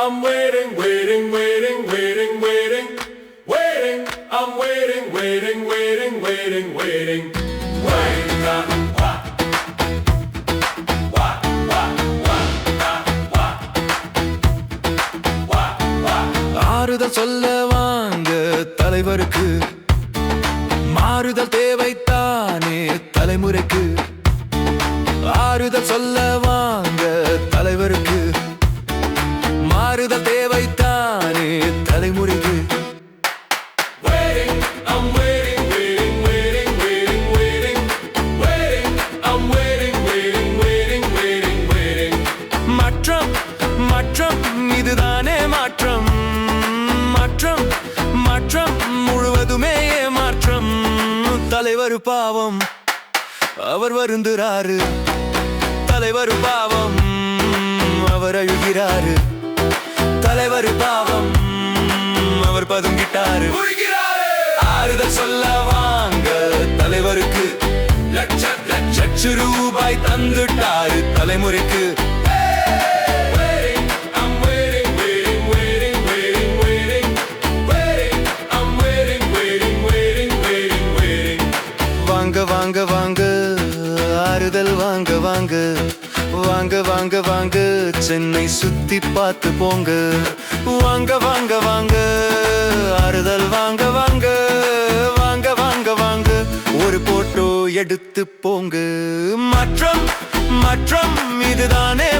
I'm waiting, waiting, waiting, waiting, waiting, waiting. I'm waiting, waiting, waiting, waiting, waiting. Waiting. uh, wah. சொல்ல வாங்க தலைவருக்கு மாறுதல் தேவைத்தானே தலைமுறைக்கு ஆறுதல் சொல்ல வாங்க இதுதானே மாற்றம். மாற்றம் மாற்றம் முழுவதுமே மாற்றம். தலைவர் பாவம் அவர் வருந்துறாரு. தலைவர் பாவம் அவர் அழுகிறாரு. தலைவர் பாவம் அவர் பதுங்கிட்டாரு. ஆறுதல் சொல்ல வாங்க தலைவருக்கு. லட்ச லட்ச லட்ச ரூபாய் தந்துட்டாரு தலைமுறைக்கு. வாங்க வாங்க. வாங்க வாங்க வாங்க. சென்னை சுத்தி பார்த்து போங்க. வாங்க வாங்க வாங்க. ஆறுதல் வாங்க வாங்க. வாங்க வாங்க வாங்க. ஒரு போட்டோ எடுத்து போங்க. மாற்றம் மாற்றம். இதுதானே